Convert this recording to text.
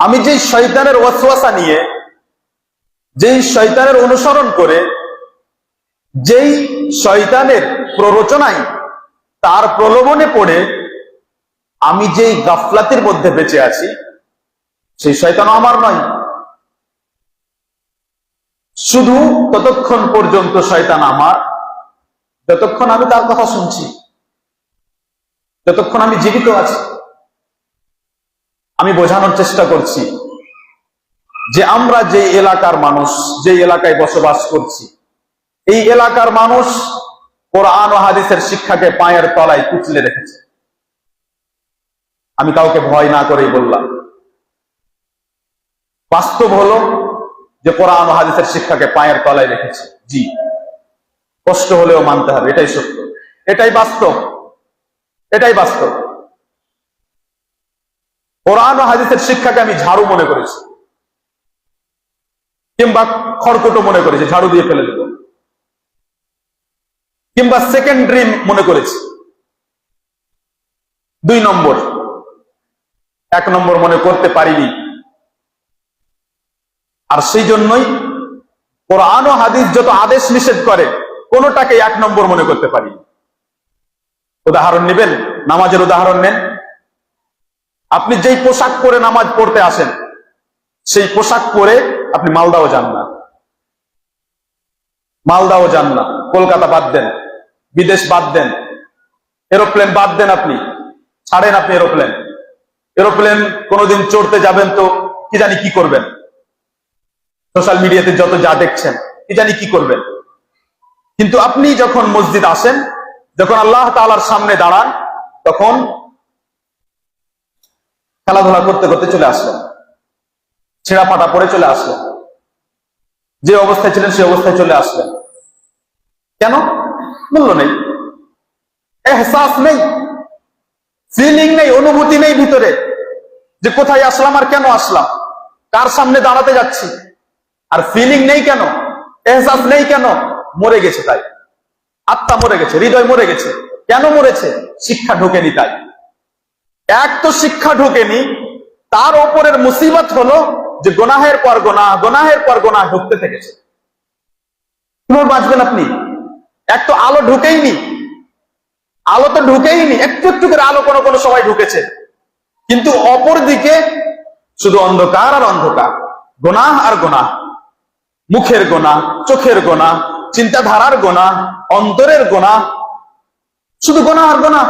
আমি যেই শয়তানের ওয়াসওয়াসা নিয়ে, যেই শয়তানের অনুসরণ করে, যেই শয়তানের প্ররোচনায় তার প্রলোভনে পড়ে, আমি যেই গাফলাতির মধ্যে বেঁচে আছি, সেই শয়তান আমার নয়। শুধু ততক্ষণ পর্যন্ত শয়তান আমার, যতক্ষণ আমি তার কথা শুনছি, যতক্ষণ আমি জীবিত আছি। আমি বোঝানোর চেষ্টা করছি যে আমরা যে এলাকার মানুষ, যে এলাকায় বসবাস করছি, এই এলাকার মানুষ কোরআন হাদিসের শিক্ষাকে পায়ের তলায় কুচলে রেখেছে। আমি কাউকে ভয় না করেই বললাম। বাস্তব হলো যে কোরআন হাদিসের শিক্ষাকে পায়ের তলায় রেখেছে। জি, কষ্ট হলেও মানতে হবে, এটাই সত্য। এটাই বাস্তব। এটাই বাস্তব। কোরআন ও হাদিসের শিক্ষাকে আমি ঝাড়ু মনে করেছি। কিংবা খড়কুটো মনে করেছি, ঝাড়ু দিয়ে ফেলে দেব। কিংবা সেকেন্ডারি মনে করেছি। দুই নম্বর, এক নম্বর মনে করতে পারিনি। আর সেই জন্যই কোরআন ও হাদিস যত আদেশ নিষেধ করে, কোনোটাকে এক নম্বর মনে করতে পারি উদাহরণ নেবেন, নামাজের উদাহরণ নেন। আপনি যেই পোশাক পরে নামাজ পড়তে আসেন, সেই পোশাক পরে আপনি মালদাও যান না। মালদাও যান না। কলকাতা বাদ দেন, বিদেশ বাদ দেন। এরোপ্লেন বাদ দেন আপনি। ছাড়েন আপনি এরোপ্লেন। এরোপ্লেন কোনোদিন চড়তে যাবেন তো কি জানি কি করবেন? সোশ্যাল মিডিয়াতে যত যা দেখছেন, কি জানি কি করবেন? কিন্তু আপনি যখন মসজিদ আসেন, যখন আল্লাহ তালার সামনে দাঁড়ান, তখন খেলাধুলা করতে করতে চলে আসলেন ছেঁড়া পাটা পরে চলে আসলেন যে অবস্থায় ছিলেন সেই অবস্থায় চলে আসলেন কেন? মূল্য নেই। এহসাস নেই। ফিলিং নেই, অনুভূতি নেই ভিতরে। যে কোথায় আসলাম আর কেন আসলাম? কার সামনে দাঁড়াতে যাচ্ছি? আর ফিলিং নেই কেন? এহসাস নেই কেন? মরে গেছে তাই। আত্মা মরে গেছে, হৃদয় মরে গেছে। কেন মরেছে? শিক্ষা ঢোকেনি তাই। এক তো শিক্ষা ঢোকেনি, তার ওপরের মুসিবত হলো যে গোনাহের পর গোনা গোনাহের পর গোনা ঢুকতে থেকেছে। কীভাবে বাঁচবেন আপনি? এক তো আলো ঢুকেইনি, আলো তো ঢুকেইনি, একটু একটু করে আলো কোনো কোনো সময় ঢুকেছে। কিন্তু অপর দিকে শুধু অন্ধকার আর অন্ধকার, গোনাহ আর গোনাহ, মুখের গোনা চোখের গোনা চিন্তাধারার গোনা অন্তরের গোনা শুধু গোনা আর গোনা